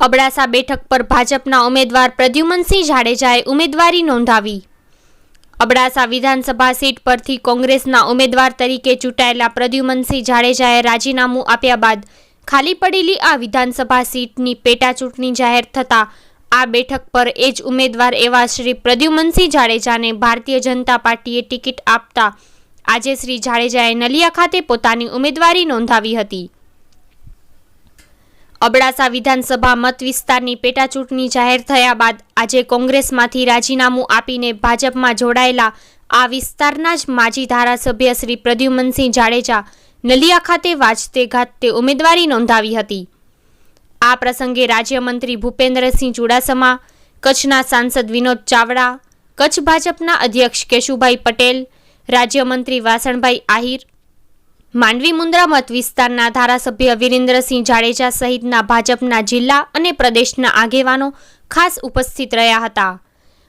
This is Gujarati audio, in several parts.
અબડાસા બેઠક પર ભાજપના ઉમેદવાર પ્રદ્યુમનસિંહ જાડેજાએ ઉમેદવારી નોંધાવી. અબડાસા વિધાનસભા સીટ પરથી કોંગ્રેસના ઉમેદવાર તરીકે ચૂંટાયેલા પ્રદ્યુમનસિંહ જાડેજાએ રાજીનામું આપ્યા બાદ ખાલી પડેલી આ વિધાનસભા સીટની પેટાચૂંટણી જાહેર થતાં આ બેઠક પર એ જ ઉમેદવાર એવા શ્રી પ્રદ્યુમનસિંહ જાડેજાને ભારતીય જનતા પાર્ટીએ ટિકિટ આપતા આજે શ્રી જાડેજાએ નલિયા ખાતે પોતાની ઉમેદવારી નોંધાવી હતી. અબડાસા વિધાનસભા મત વિસ્તારની પેટાચૂંટણી જાહેર થયા બાદ આજે કોંગ્રેસમાંથી રાજીનામું આપીને ભાજપમાં જોડાયેલા આ વિસ્તારના જ માજી ધારાસભ્ય શ્રી પ્રદ્યુમનસિંહ જાડેજા નલિયા ખાતે વાજતે ગાજતે ઉમેદવારી નોંધાવી હતી. આ પ્રસંગે રાજ્યમંત્રી ભૂપેન્દ્રસિંહ ચુડાસમા, કચ્છના સાંસદ વિનોદ ચાવડા, કચ્છ ભાજપના અધ્યક્ષ કેશુભાઈ પટેલ, રાજ્યમંત્રી વાસણભાઈ આહિર માંડવી મુન્દ્રા મત વિસ્તારના ધારાસભ્ય વિરેન્દ્રસિંહ જાડેજા સહિતના ભાજપના જિલ્લા અને પ્રદેશના આગેવાનો ખાસ ઉપસ્થિત રહ્યા હતા.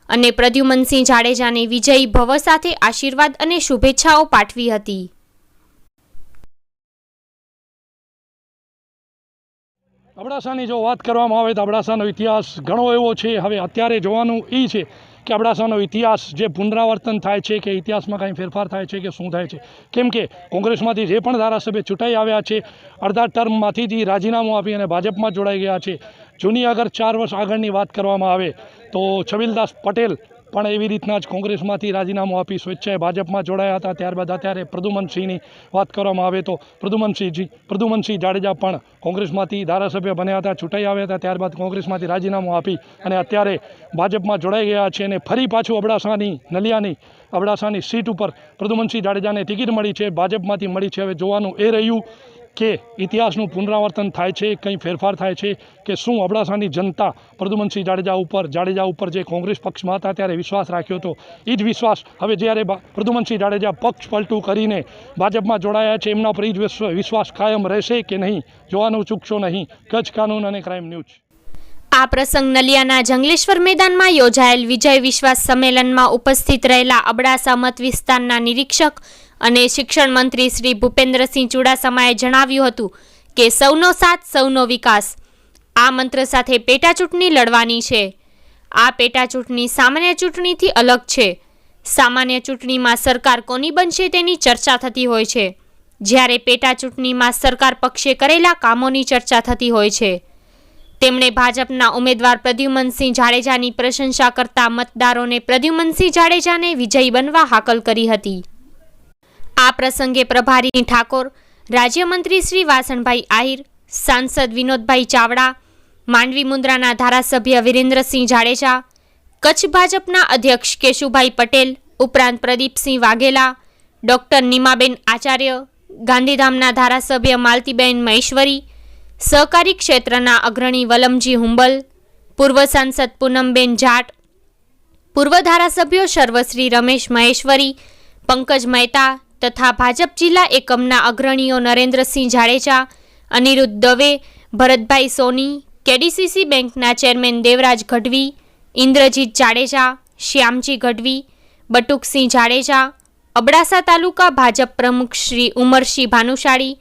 અને પ્રદ્યુમનસિંહ જાડેજાને વિજયી ભવ સાથે આશીર્વાદ અને શુભેચ્છાઓ પાઠવી હતી. અબડાસાની જો વાત કરવામાં આવે તો અબડાસાનો ઇતિહાસ ઘણો એવો છે. હવે અત્યારે જોવાનું એ છે કે અબડાસાનો ઇતિહાસ જે પુનરાવર્તન થાય છે કે ઇતિહાસમાં કાંઈ ફેરફાર થાય છે કે શું થાય છે? કેમ કે કોંગ્રેસમાંથી જે પણ ધારાસભ્ય ચૂંટાઈ આવ્યા છે, અડધા ટર્મમાંથી જ રાજીનામું આપી અને ભાજપમાં જોડાઈ ગયા છે. જૂની અગર ચાર વર્ષ આગળની વાત કરવામાં આવે તો છબીલદાસ પટેલ પણ એવી રીતના જ કોંગ્રેસમાંથી રાજીનામું આપી સ્વેચ્છાએ ભાજપમાં જોડાયા હતા. ત્યારબાદ અત્યારે પ્રદુમનસિંહની વાત કરવામાં આવે તો પ્રદુમનસિંહજી પ્રદુમનસિંહ જાડેજા પણ કોંગ્રેસમાંથી ધારાસભ્ય બન્યા હતા, ચૂંટાઈ આવ્યા હતા. ત્યારબાદ કોંગ્રેસમાંથી રાજીનામું આપી અને અત્યારે ભાજપમાં જોડાઈ ગયા છે અને ફરી પાછું અબડાસાની, નલિયાની અબડાસાની સીટ ઉપર પ્રદુમનસિંહ જાડેજાને ટિકિટ મળી છે, ભાજપમાંથી મળી છે. હવે જોવાનું એ રહ્યું કે ઇતિહાસનું પુનરાવર્તન થાય છે, કંઈ ફેરફાર થાય છે, કે શું અબડાસાની જનતા પ્રદુમનસિંહ જાડેજા ઉપર જાડેજા ઉપર જે કોંગ્રેસ પક્ષમાં હતા ત્યારે વિશ્વાસ રાખ્યો હતો. એ જ વિશ્વાસ હવે જ્યારે પ્રદુમનસિંહ જાડેજા પક્ષ પલટું કરીને ભાજપમાં જોડાયા છે, એમના પર એ જ વિશ્વ- વિશ્વાસ કાયમ રહેશે કે નહીં? જોવાનું ચૂકશો નહીં? કચ્છ કાનૂન અને ક્રાઇમ ન્યૂઝ. આ પ્રસંગ નલિયાના જંગલેશ્વર મેદાનમાં યોજાયેલ વિજય વિશ્વાસ સંમેલનમાં ઉપસ્થિત રહેલા અબડાસા મત વિસ્તારના નિરીક્ષક અને શિક્ષણ મંત્રી શ્રી ભૂપેન્દ્રસિંહ ચુડાસમાએ જણાવ્યું હતું કે સૌનો સાથ, સૌનો વિકાસ. આ મંત્ર સાથે પેટા ચૂંટણી લડવાની છે. આ પેટા ચૂંટણી સામાન્ય ચૂંટણીથી અલગ છે. સામાન્ય ચૂંટણીમાં સરકાર કોની બનશે તેની ચર્ચા થતી હોય છે. જ્યારે પેટા ચૂંટણીમાં સરકાર પક્ષે કરેલા કામોની ચર્ચા થતી હોય છે. તેમણે ભાજપના ઉમેદવાર પ્રદ્યુમનસિંહ જાડેજાની પ્રશંસા કરતા મતદારોને પ્રદ્યુમનસિંહ જાડેજાને વિજયી બનવા હાકલ કરી હતી. આ પ્રસંગે પ્રભારી ઠાકોર, રાજ્યમંત્રી શ્રી વાસણભાઈ આહિર, સાંસદ વિનોદભાઈ ચાવડા, માંડવી મુન્દ્રાના ધારાસભ્ય વિરેન્દ્રસિંહ જાડેજા, કચ્છ ભાજપના અધ્યક્ષ કેશુભાઈ પટેલ, ઉપરાંત પ્રદીપસિંહ વાઘેલા, ડોક્ટર નીમાબેન આચાર્ય, ગાંધીધામના ધારાસભ્ય માલતીબેન મહેશ્વરી સહકારી ક્ષેત્રના અગ્રણી વલમજી હુંબલ, પૂર્વ સાંસદ પૂનમબેન જાટ, પૂર્વ ધારાસભ્યો સર્વશ્રી રમેશ મહેશ્વરી, પંકજ મહેતા તથા ભાજપ જિલ્લા એકમના અગ્રણીઓ નરેન્દ્રસિંહ જાડેજા, અનિરુદ્ધ દવે, ભરતભાઈ સોની, કેડીસીસી બેંકના ચેરમેન દેવરાજ ગઢવી, ઇન્દ્રજીત જાડેજા, શ્યામજી ગઢવી, બટુકસિંહ જાડેજા, અબડાસા તાલુકા ભાજપ પ્રમુખ શ્રી ઉમરસિંહ ભાનુશાળી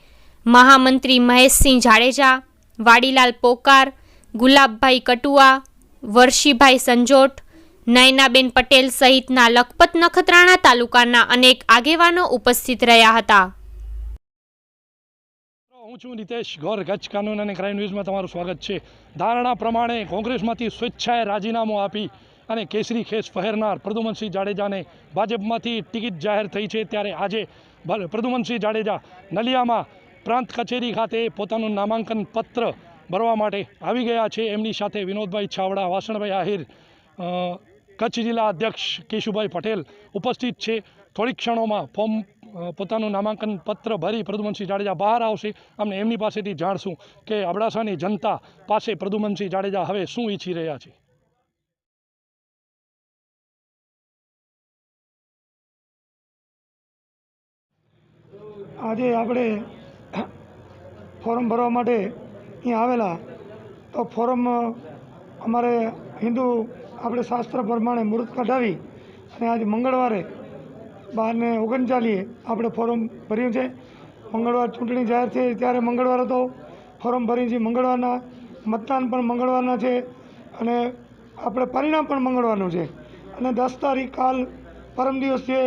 મહામંત્રી મહેશસિંહ જાડેજા, વાડીલાલ પોકાર, ગુલાબભાઈ કટુઆ, વર્ષીભાઈ સંજોટ, નયનાબેન પટેલ સહિતના લખપત નખત્રાણા તાલુકાના અનેક આગેવાનો ઉપસ્થિત રહ્યા હતા. હું છું નિતેશ ગોર, કચ્છ કાનૂન અને ક્રાઇમ ન્યૂઝમાં તમારું સ્વાગત છે. ધારણા પ્રમાણે કોંગ્રેસમાંથી સ્વેચ્છાએ રાજીનામું આપી અને કેસરી ખેસ પહેરનાર પ્રદુમનસિંહ જાડેજાને ભાજપમાંથી ટિકિટ જાહેર થઈ છે. ત્યારે આજે પ્રદુમનસિંહ જાડેજા નલિયામાં પ્રાંત કચેરી ખાતે પોતાનું નામાંકન પત્ર ભરવા માટે આવી ગયા છે. એમની સાથે વિનોદભાઈ છાવડા, વાસણભાઈ આહિર કચ્છ જિલ્લા અધ્યક્ષ કેશુભાઈ પટેલ ઉપસ્થિત છે. થોડીક ક્ષણોમાં ફોર્મ પોતાનું નામાંકન પત્ર ભરી પ્રદુમનસિંહ જાડેજા બહાર આવશે. અમને એમની પાસેથી જાણશું કે અબડાસાની જનતા પાસે પ્રદુમનસિંહ જાડેજા હવે શું ઈચ્છી રહ્યા છે. આજે આપણે ફોરમ ભરવા માટે અહીંયા આવેલા. તો ફોરમ અમારે હિન્દુ આપણે શાસ્ત્ર પ્રમાણે મુહૂર્ત કઢાવી અને આજે મંગળવારે બારને ઓગણચાલીએ આપણે ફોરમ ભર્યું છે. મંગળવાર ચૂંટણી જાહેર થઈ ત્યારે મંગળવાર હતો. ફોરમ ભરી છે મંગળવારના, મતદાન પણ મંગળવારના છે અને આપણે પરિણામ પણ મંગળવારનું છે. અને દસ તારીખ કાલ પરમ દિવસ જે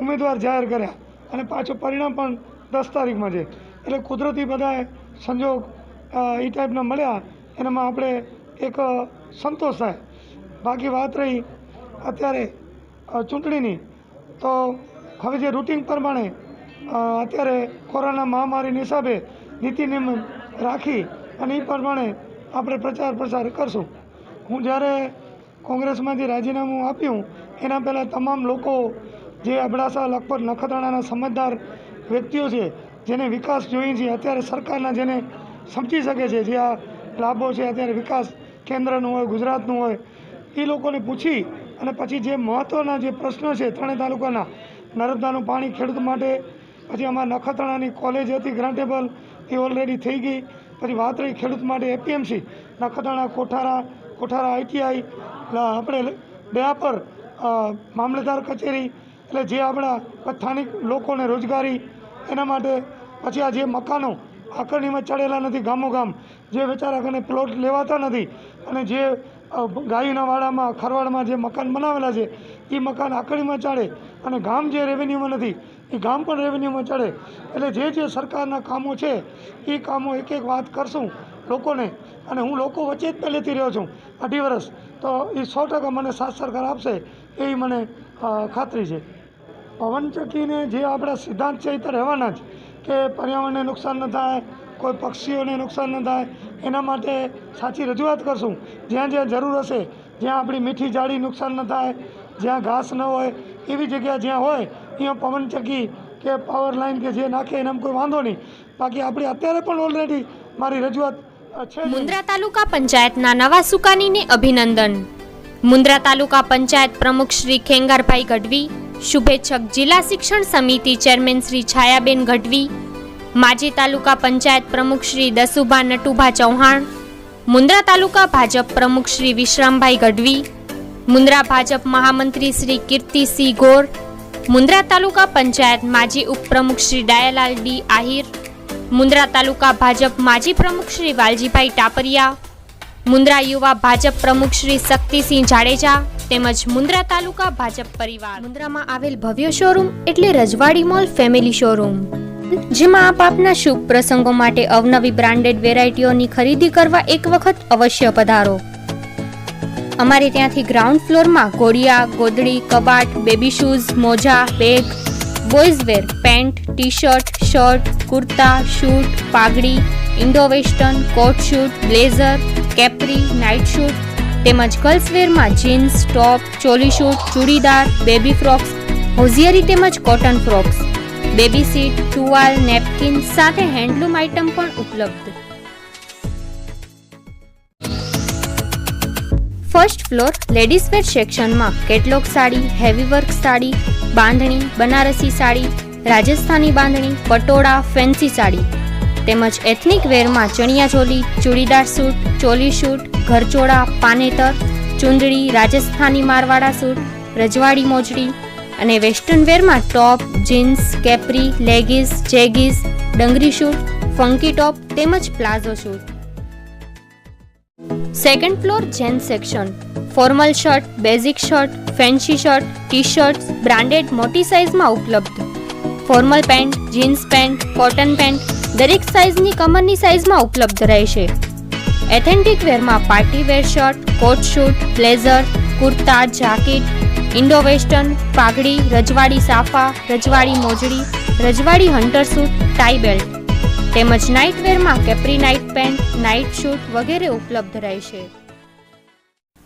ઉમેદવાર જાહેર કર્યા અને પાછું પરિણામ પણ દસ તારીખમાં છે. એટલે કુદરતી બધા સંજોગ એ ટાઈપના મળ્યા. એનામાં આપણે એક સંતોષ થાય. બાકી વાત રહી અત્યારે ચૂંટણીની. તો હવે જે રૂટિન પ્રમાણે અત્યારે કોરોના મહામારીની હિસાબે નીતિ નિયમન રાખી અને એ પ્રમાણે આપણે પ્રચાર પ્રસાર કરશું. હું જ્યારે કોંગ્રેસમાંથી રાજીનામું આપ્યું, એના પહેલાં તમામ લોકો જે અબડાસા, લખપત, નખત્રાણાના સમજદાર વ્યક્તિઓ છે જેને વિકાસ જોઈએ છે, અત્યારે સરકારના જેને સમજી શકે છે, જે આ લાભો છે, અત્યારે વિકાસ કેન્દ્રનું હોય, ગુજરાતનું હોય, એ લોકોને પૂછી અને પછી જે મહત્ત્વના જે પ્રશ્નો છે, ત્રણેય તાલુકાના, નર્મદાનું પાણી ખેડૂત માટે, પછી અમારા નખત્રાણાની કોલેજ હતી ગ્રાન્ટેબલ એ ઓલરેડી થઈ ગઈ, પછી વાત રહી ખેડૂત માટે એપીએમસી નખત્રાણા, કોઠારા કોઠારા આઈટીઆઈ આપણે દયાપર મામલતદાર કચેરી, એટલે જે આપણા સ્થાનિક લોકોને રોજગારી, એના માટે પછી આ જે મકાનો આકરણીમાં ચડેલા નથી ગામો ગામ જે બિચારા કને પ્લોટ લેવાતા નથી અને જે ગાયના વાડામાં, ખરવાડમાં જે મકાન બનાવેલા છે એ મકાન આકરણીમાં ચડે અને ગામ જે રેવન્યુમાં નથી એ ગામ પણ રેવન્યુમાં ચડે. એટલે જે જે સરકારના કામો છે એ કામો એક એક વાત કરશું લોકોને અને હું લોકો વચ્ચે જ પહેલેથી રહ્યો છું અઢી વર્ષ તો એ સો ટકા મને સાથ સરકાર આપશે એવી મને ખાતરી છે. પવનચક્કીને જે આપણા સિદ્ધાંત છે એ તો રહેવાના જ. કે પર્યાવરણને નુકસાન ન થાય, કોઈ પક્ષીઓને નુકસાન ન થાય, એના માટે સાચી રજૂઆત કરશું. જ્યાં જ્યાં જરૂર હશે, જ્યાં આપણી મીઠી જાળી નુકસાન ન થાય, જ્યાં ઘાસ ન હોય, એવી જગ્યા જ્યાં હોય, ત્યાં પવનચક્કી કે પાવર લાઇન કે જે નાખે, એનામાં કોઈ વાંધો નહીં. બાકી આપણે અત્યારે પણ ઓલરેડી મારી રજૂઆત છે. મુન્દ્રા તાલુકા પંચાયતના નવા સુકાનીને અભિનંદન. મુન્દ્રા તાલુકા પંચાયત પ્રમુખ શ્રી ખેંગારભાઈ ગઢવી શુભેચ્છક જિલ્લા શિક્ષણ સમિતિ ચેરમેન શ્રી છાયાબેન ગઢવી, માજી તાલુકા પંચાયત પ્રમુખ શ્રી દસુભા નટુભા ચૌહાણ મુન્દ્રા તાલુકા ભાજપ પ્રમુખ શ્રી વિશ્રામભાઈ ગઢવી મુન્દ્રા ભાજપ મહામંત્રી શ્રી કીર્તિસિંહ ગોર મુન્દ્રા તાલુકા પંચાયત માજી ઉપપ્રમુખ શ્રી ડાયાલાલ ડી આહિર મુન્દ્રા તાલુકા ભાજપ માજી પ્રમુખ શ્રી વાલજીભાઈ ટાપરિયા મુન્દ્રા યુવા ભાજપ પ્રમુખ શ્રી શક્તિસિંહ જાડેજા તેમજ મુન્દ્રા તાલુકા ભાજપ પરિવાર. મુન્દ્રામાં આવેલ ભવ્ય શોરૂમ એટલે રજવાડી મોલ ફેમિલી શોરૂમ. જેમાં આપ આપના શુભ પ્રસંગો માટે અવનવી બ્રાન્ડેડ વેરાયટીઓની ખરીદી કરવા એક વખત અવશ્ય પધારો. અમારે ત્યાંથી ગ્રાઉન્ડ ફ્લોરમાં ગોળિયા, ગોદડી, કબાટ, બેબી શૂઝ, મોજા, bag, boys wear, pant T shirt shirt, kurta, suit, પાઘડી, Indo western, coat suit, blazer, capri, night suit તેમજ ગર્લ્સવેરમાં jeans, top, choli suit, churidar, baby frocks, hosiery તેમજ કોટન ફ્રોક્સ, બેબી સીટ, ટુવાલ, નેપકિન સાથે હેન્ડલૂમ આઇટમ પણ ઉપલબ્ધ. ફર્સ્ટ ફ્લોર લેડીઝ વેર સેક્શનમાં catalogue sari, heavy work sari, bandhani, Banarasi sari, Rajasthani bandhani, patola, fancy sari. તેમજ એથનિક વેરમાં chaniya choli churidar suit, choli suit, ઘરચોળા, પાનેતર, ચુંદડી, Rajasthani Marwada suit, રજવાડી મોજડી અને western વેરમાં top jeans capri leggings jeggings dungaree suit funky top તેમજ palazzo suit second floor gents section formal shirt basic shirt fancy shirt T shirts branded મોટી સાઇઝમાં ઉપલબ્ધ. Formal pant jeans pant cotton pant દરેક સાઇઝની કમરની સાઇઝમાં ઉપલબ્ધ રહેશે. Authentic વેરમાં party wear shirt coat suit blazer kurta jacket Indo western પાઘડી, રજવાડી સાફા, રજવાડી મોજડી, રજવાડી હન્ટર સૂટ ટાઈ બેલ્ટ તેમજ night વેરમાં capri night pant night suit વગેરે ઉપલબ્ધ રહેશે.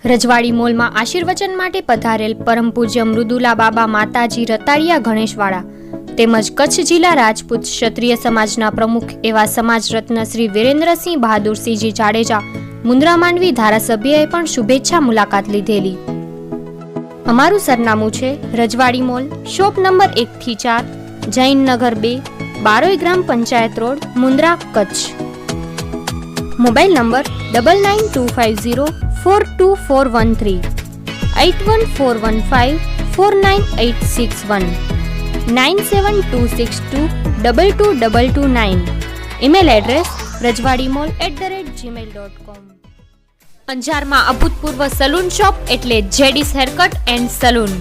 રજવાડી મોલમાં આશીર્વચન માટે પધારેલ પરમ પૂજ્ય મૃદુલા બાબા માતાજી રતાળિયા ગણેશવાળા તેમજ કચ્છ જિલ્લા રાજપૂત ક્ષત્રિય સમાજના પ્રમુખ એવા સમાજ રત્ન શ્રી વિરેન્દ્રસિંહ બહાદુરસિંહજી જાડેજા મુન્દ્રા માંડવી ધારાસભ્યએ પણ શુભેચ્છા મુલાકાત લીધેલી. અમારું સરનામું છે રજવાડી મોલ, શોપ નંબર એકથી ચાર, જૈનનગર બે, બારોઈ ગ્રામ panchayat road, Mundra, Kutch. Mobile number double nine two five zero four two four one three eight one four one five four nine eight six one nine seven two six two double two double two nine email address Rajwadi mall at the rate Gmail dot com અંજારમાં અભૂતપૂર્વ સલૂન શોપ એટલે જેડીસ હેરકટ એન્ડ સલૂન.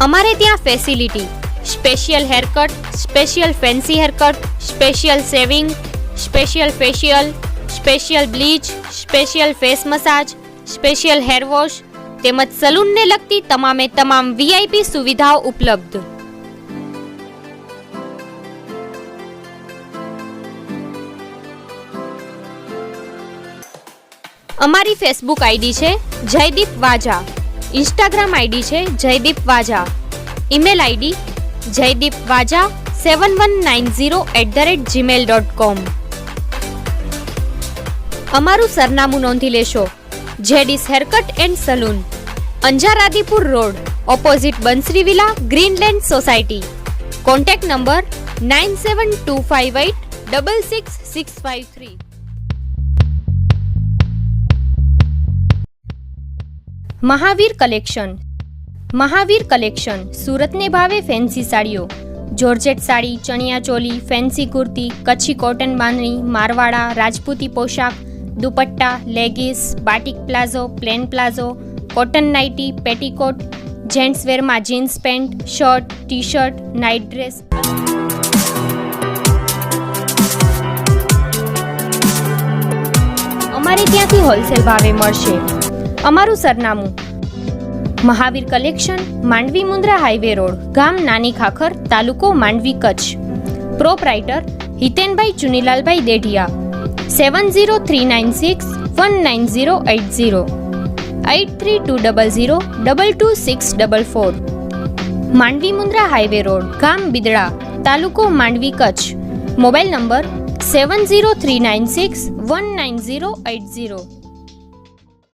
અમારે ત્યાં facility special haircut special fancy haircut special shaving special facial special bleach special face massage special hair wash તેમજ સલૂનને લગતી તમામે તમામ વીઆઈપી સુવિધાઓ ઉપલબ્ધ. અમારી ફેસબુક આઈડી છે જયદીપ વાજા. ઇન્સ્ટાગ્રામ આઈડી છે Jaydeep Vaja. Email ID Jaydeep Vaja seven one nine zero at the rate Gmail dot com અમારું સરનામું નોંધી લેશો. JD's haircut and salon. Anjar Adipur road opposite Bansari villa Greenland society contact number nine seven two five eight double six six five three Mahavir collection. Mahavir collection, સુરતને ભાવે ફેન્સી સાડીઓ. Georgette sari, chaniya choli fancy kurti, Kutchi cotton bandhani, Marwada, રાજપૂતી પોશાક, dupatta leggings batik palazzo plain palazzo cotton nightie, petticoat, gents વેરમાં jeans pant, shirt T shirt night dress. અમારે ત્યાંથી હોલસેલ ભાવે મળશે. અમારું સરનામું, Mahavir collection, Mandvi Mundra highway road, ગામ નાની ખાખર, તાલુકો Mandvi Kutch. Proprietor, Hitenbhai Chunilalbhai Dedhiya. Seven zero three nine six one nine zero eight zero. Eight three two double zero double two six double four. Mandvi Mundra highway road, ગામ બિદડા, તાલુકો Mandvi Kutch. Mobile number seven zero three nine six one nine zero eight zero.